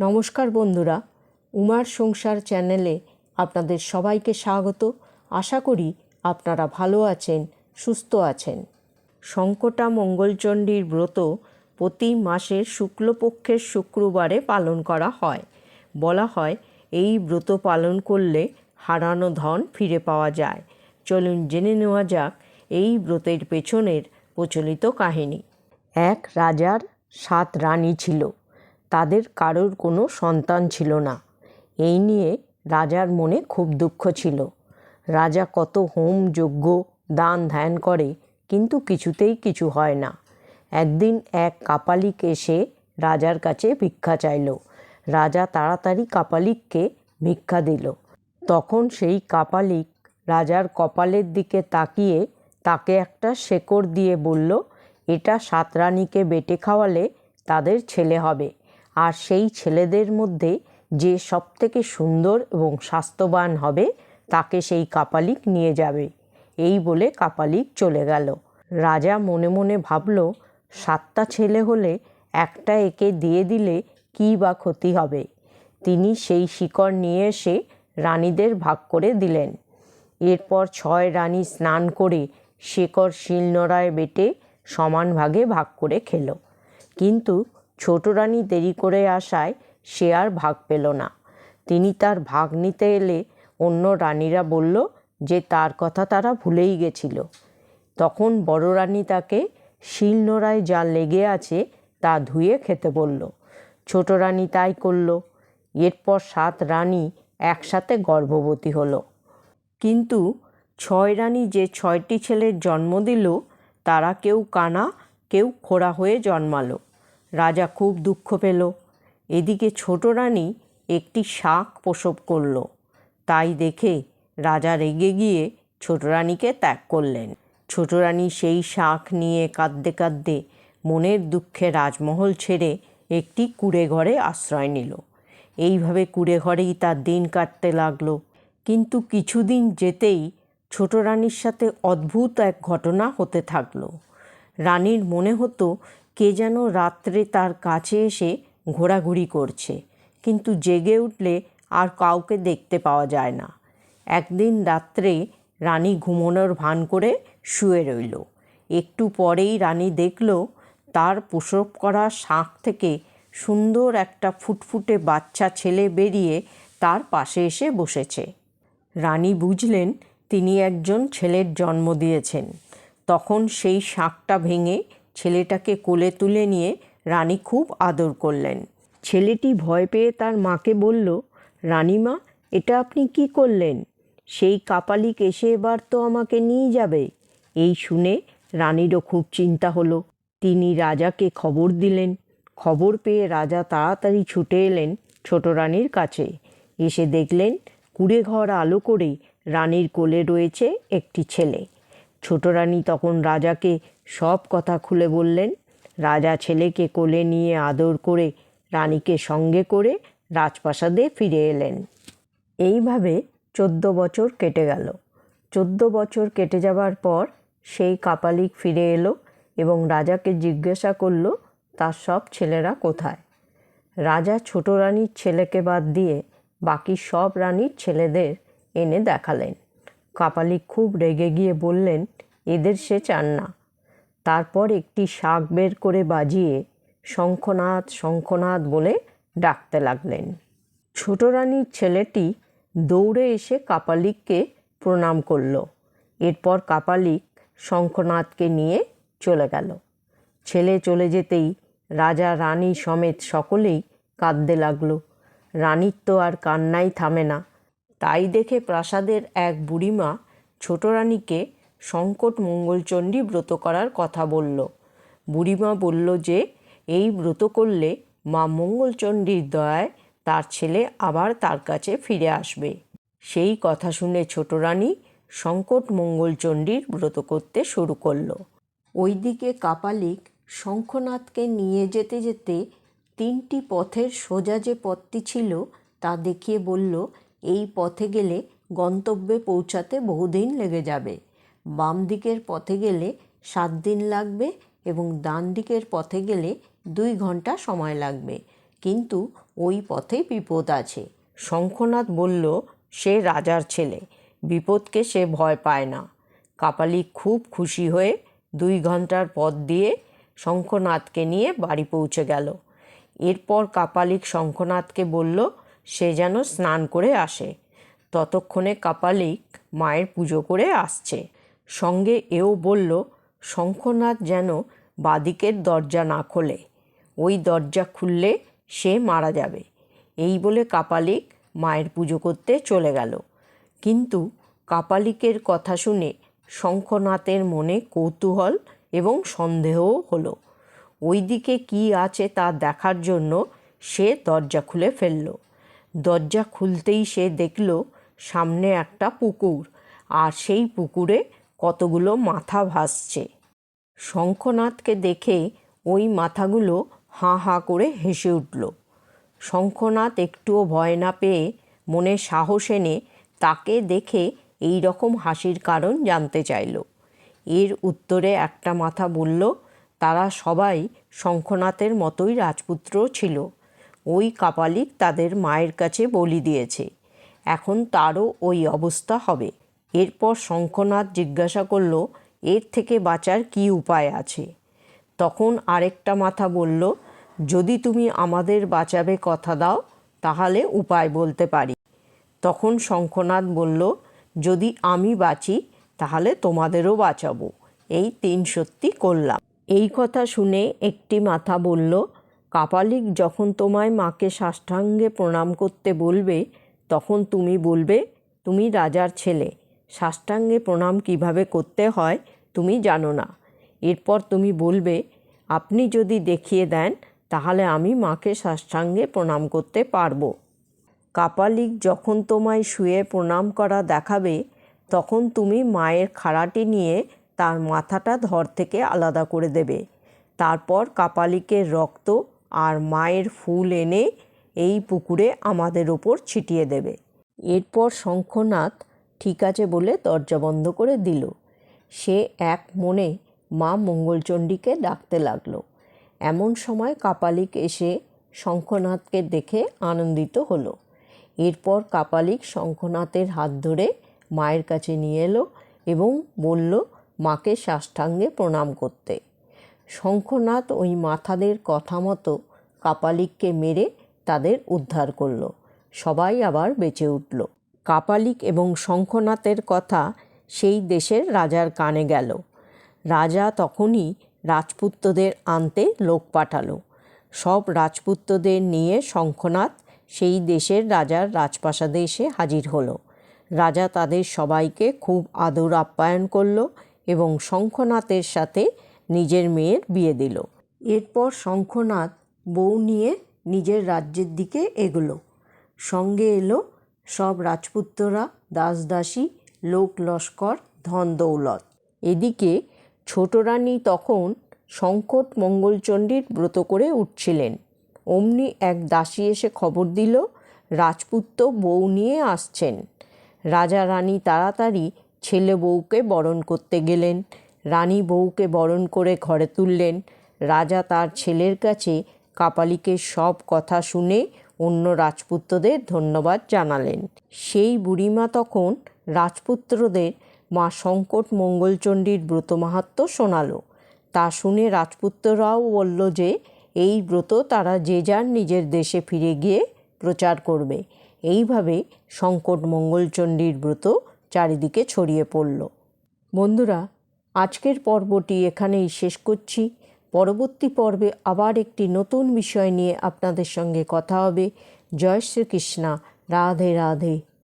নমস্কার বন্ধুরা, উমার সংসার চ্যানেলে আপনাদের সবাইকে স্বাগত। আশা করি আপনারা ভালো আছেন, সুস্থ আছেন। শঙ্কটা মঙ্গলচণ্ডীর ব্রত প্রতি মাসের শুক্লপক্ষের শুক্রবারে পালন করা হয়। বলা হয়, এই ব্রত পালন করলে হারানো ধন ফিরে পাওয়া যায়। চলুন জেনে নেওয়া যাক এই ব্রতের পেছনের প্রচলিত কাহিনী। এক রাজার সাত রানী ছিল। তাদের কারোর কোনো সন্তান ছিল না। এই নিয়ে রাজার মনে খুব দুঃখ ছিল। রাজা কত হোম যজ্ঞ, দান ধ্যান করে, কিন্তু কিছুতেই কিছু হয় না। একদিন এক কাপালিক এসে রাজার কাছে ভিক্ষা চাইল। রাজা তাড়াতাড়ি কাপালিককে ভিক্ষা দিল। তখন সেই কাপালিক রাজার কপালের দিকে তাকিয়ে তাকে একটা শেকড় দিয়ে বলল, এটা সাতরানীকে বেটে খাওয়ালে তাদের ছেলে হবে। আর সেই ছেলেদের মধ্যে যে সবথেকে সুন্দর এবং স্বাস্থ্যবান হবে, তাকে সেই কাপালিক নিয়ে যাবে। এই বলে কাপালিক চলে গেল। রাজা মনে মনে ভাবল, সাতটা ছেলে হলে একটা একে দিয়ে দিলে কী বা ক্ষতি হবে? তিনি সেই শিকড় নিয়ে এসে রানীদের ভাগ করে দিলেন। এরপর ছয় রানী স্নান করে শেকড় শিলনোড়ায় বেটে সমান ভাগে ভাগ করে খেল। কিন্তু ছোট রানী দেরি করে আসায় সে আর ভাগ পেল না। তিনি তার ভাগ নিতে এলে অন্য রানীরা বলল যে তার কথা তারা ভুলেই গেছিল। তখন বড় রানী তাকে শিলনোড়ায় যা লেগে আছে তা ধুয়ে খেতে বলল। ছোট রানী তাই করল। এরপর সাত রানী একসাথে গর্ভবতী হলো। কিন্তু ছয় রানী যে ছয়টি ছেলের জন্ম দিল, তারা কেউ কানা, কেউ খোড়া হয়ে জন্মালো। রাজা খুব দুঃখ পেল। এদিকে ছোট রানী একটি শাক প্রসব করল। তাই দেখে রাজা রেগে গিয়ে ছোট রানীকে ত্যাগ করলেন। ছোট রানী সেই শাক নিয়ে কাঁদতে কাঁদতে মনের দুঃখে রাজমহল ছেড়ে একটি কুড়ে ঘরে আশ্রয় নিল। এইভাবে কুড়ে ঘরেই তার দিন কাটতে লাগল। কিন্তু কিছুদিন যেতেই ছোট রানীর সাথে অদ্ভুত এক ঘটনা হতে থাকল। রানীর মনে হতো কে যেন রাত্রে তার কাছে এসে ঘোরাঘুরি করছে। কিন্তু জেগে উঠলে আর কাউকে দেখতে পাওয়া যায় না। একদিন রাত্রে রানী ঘুমোনোর ভান করে শুয়ে রইল। একটু পরেই রানী দেখল, তার প্রসব করা শাঁখ থেকে সুন্দর একটা ফুটফুটে বাচ্চা ছেলে বেরিয়ে তার পাশে এসে বসেছে। রানী বুঝলেন, তিনি একজন ছেলের জন্ম দিয়েছেন। তখন সেই শাঁখটা ভেঙে ছেলেটাকে কোলে তুলে নিয়ে রানী খুব আদর করলেন। ছেলেটি ভয় পেয়ে তার মাকে বলল, রানীমা, এটা আপনি কি করলেন? সেই কাপালিক এসে এবার তো আমাকে নিয়ে যাবে। এই শুনে রানীরও খুব চিন্তা হলো। তিনি রাজাকে খবর দিলেন। খবর পেয়ে রাজা তাড়াতাড়ি ছুটে এলেন ছোট রানীর কাছে। এসে দেখলেন কুড়ে ঘর আলো করে রানীর কোলে রয়েছে একটি ছেলে। ছোট রানী তখন রাজাকে সব কথা খুলে বললেন। রাজা ছেলেকে কোলে নিয়ে আদর করে, রানীকে সঙ্গে করে রাজপ্রাসাদে ফিরে এলেন। এইভাবে চোদ্দ বছর কেটে গেল। চোদ্দ বছর কেটে যাবার পর সেই কাপালিক ফিরে এলো এবং রাজাকে জিজ্ঞাসা করল, তার সব ছেলেরা কোথায়? রাজা ছোট রানীর ছেলেকে বাদ দিয়ে বাকি সব রানীর ছেলেদের এনে দেখালেন। কাপালিক খুব রেগে গিয়ে বললেন, এদের সে চান না। তারপর একটি শাক বের করে বাজিয়ে শঙ্খনাথ শঙ্খনাথ বলে ডাকতে লাগলেন। ছোট রানীর ছেলেটি দৌড়ে এসে কাপালিককে প্রণাম করল। এরপর কাপালিক শঙ্খনাথকে নিয়ে চলে গেল। ছেলে চলে যেতেই রাজা, রানী সমেত সকলেই কাঁদতে লাগল। রানীর তো আর কান্নাই থামে না। তাই দেখে প্রাসাদের এক বুড়িমা ছোট রানীকে সংকট মঙ্গলচণ্ডী ব্রত করার কথা বলল। বুড়িমা বলল যে, এই ব্রত করলে মা মঙ্গলচণ্ডীর দয়ায় তার ছেলে আবার তার কাছে ফিরে আসবে। সেই কথা শুনে ছোট রানী সংকট মঙ্গলচণ্ডীর ব্রত করতে শুরু করল। ওইদিকে কাপালিক শঙ্খনাথকে নিয়ে যেতে যেতে তিনটি পথের সোজা যে পথটি ছিল, তা দেখিয়ে বলল, এই পথে গেলে গন্তব্যে পৌঁছাতে বহুদিন লেগে যাবে। বাম দিকের পথে গেলে সাত দিন লাগবে এবং ডান দিকের পথে গেলে দুই ঘণ্টা সময় লাগবে। কিন্তু ওই পথে বিপদ আছে। শঙ্খনাথ বলল, সে রাজার ছেলে। বিপদকে সে ভয় পায় না। কাপালিক খুব খুশি হয়ে দুই ঘণ্টার পথ দিয়ে শঙ্খনাথকে নিয়ে বাড়ি পৌঁছে গেল। এরপর কাপালিক শঙ্খনাথকে বলল, সে যেন স্নান করে আসে। ততক্ষণে কাপালিক মায়ের পুজো করে আসছে। সঙ্গে এও বলল, শঙ্খনাথ যেন বাদিকের দরজা না খোলে। ওই দরজা খুললে সে মারা যাবে। এই বলে কাপালিক মায়ের পুজো করতে চলে গেল। কিন্তু কাপালিকের কথা শুনে শঙ্খনাথের মনে কৌতূহল এবং সন্দেহও হলো। ওই দিকে কী আছে তা দেখার জন্য সে দরজা খুলে ফেলল। দরজা খুলতেই সে দেখল সামনে একটা পুকুর, আর সেই পুকুরে কতগুলো মাথা ভাসছে। শঙ্খনাথকে দেখে ওই মাথাগুলো হাঁ হাঁ করে হেসে উঠল। শঙ্খনাথ একটুও ভয় না পেয়ে মনে সাহস এনে তাকে দেখে এই রকম হাসির কারণ জানতে চাইল। এর উত্তরে একটা মাথা বলল, তারা সবাই শঙ্খনাথের মতোই রাজপুত্র ছিল। ওই কাপালিক তাদের মায়ের কাছে বলি দিয়েছে। এখন তারও ওই অবস্থা হবে। এরপর শঙ্খনাথ জিজ্ঞাসা করল, এর থেকে বাঁচার কী উপায় আছে? তখন আরেকটা মাথা বলল, যদি তুমি আমাদের বাঁচাবে কথা দাও, তাহলে উপায় বলতে পারি। তখন শঙ্খনাথ বলল, যদি আমি বাঁচি, তাহলে তোমাদেরও বাঁচাবো। এই তিন সত্যি করলাম। এই কথা শুনে একটি মাথা বলল, কাপালিক যখন তোমায় মাকে সাষ্টাঙ্গে প্রণাম করতে বলবে, তখন তুমি বলবে, তুমি রাজার ছেলে। সাষ্টাঙ্গে প্রণাম কীভাবে করতে হয় তুমি জানো না। এরপর তুমি বলবে, আপনি যদি দেখিয়ে দেন, তাহলে আমি মাকে সাষ্টাঙ্গে প্রণাম করতে পারব। কাপালিক যখন তোমায় শুয়ে প্রণাম করা দেখাবে, তখন তুমি মায়ের খাড়াটি নিয়ে তার মাথাটা ধর থেকে আলাদা করে দেবে। তারপর কাপালিকের রক্ত আর মায়ের ফুল এনে এই পুকুরে আমাদের ওপর ছিটিয়ে দেবে। এরপর শঙ্খনাথ ঠিক আছে বলে দরজা বন্ধ করে দিল। সে এক মনে মা মঙ্গলচণ্ডীকে ডাকতে লাগল। এমন সময় কাপালিক এসে শঙ্খনাথকে দেখে আনন্দিত হলো। এরপর কাপালিক শঙ্খনাথের হাত ধরে মায়ের কাছে নিয়ে এলো এবং বলল, মাকে সাষ্টাঙ্গে প্রণাম করতে। শঙ্খনাথ ওই মাথাদের কথা মতো কাপালিককে মেরে তাদের উদ্ধার করল। সবাই আবার বেঁচে উঠল। কাপালিক এবং শঙ্খনাথের কথা সেই দেশের রাজার কানে গেল। রাজা তখনই রাজপুত্রদের আনতে লোক পাঠালো। সব রাজপুত্রদের নিয়ে শঙ্খনাথ সেই দেশের রাজার রাজপ্রাসাদে এসে হাজির হলো। রাজা তাদের সবাইকে খুব আদর আপ্যায়ন করল এবং শঙ্খনাথের সাথে নিজের মেয়ের বিয়ে দিল। এরপর শঙ্খনাথ বউ নিয়ে নিজের রাজ্যের দিকে এগোলো। সঙ্গে এলো সব রাজপুত্ররা, দাসদাসী, লোক লস্কর, ধন দৌলত। এদিকে ছোট রানী তখন সংকট মঙ্গলচণ্ডীর ব্রত করে উঠছিলেন। অমনি এক দাসী এসে খবর দিল, রাজপুত্র বউ নিয়ে আসছেন। রাজা রানী তাড়াতাড়ি ছেলে বউকে বরণ করতে গেলেন। রানী বউকে বরণ করে ঘরে তুললেন। রাজা তার ছেলের কাছে কাপালিকের সব কথা শুনে অন্য রাজপুত্রদের ধন্যবাদ জানালেন। সেই বুড়িমা তখন রাজপুত্রদের মা সংকট মঙ্গলচণ্ডীর ব্রত মাহাত্ম শোনালো। তা শুনে রাজপুত্ররাও বলল যে, এই ব্রত তারা যে যার নিজের দেশে ফিরে গিয়ে প্রচার করবে। এইভাবে সংকট মঙ্গলচণ্ডীর ব্রত চারিদিকে ছড়িয়ে পড়ল। বন্ধুরা, আজকের পর্বটি এখানেই শেষ করছি। পরবর্তী পর্বে আবার একটি নতুন বিষয় নিয়ে আপনাদের সঙ্গে কথা হবে। জয় শ্রীকৃষ্ণা। রাধে রাধে।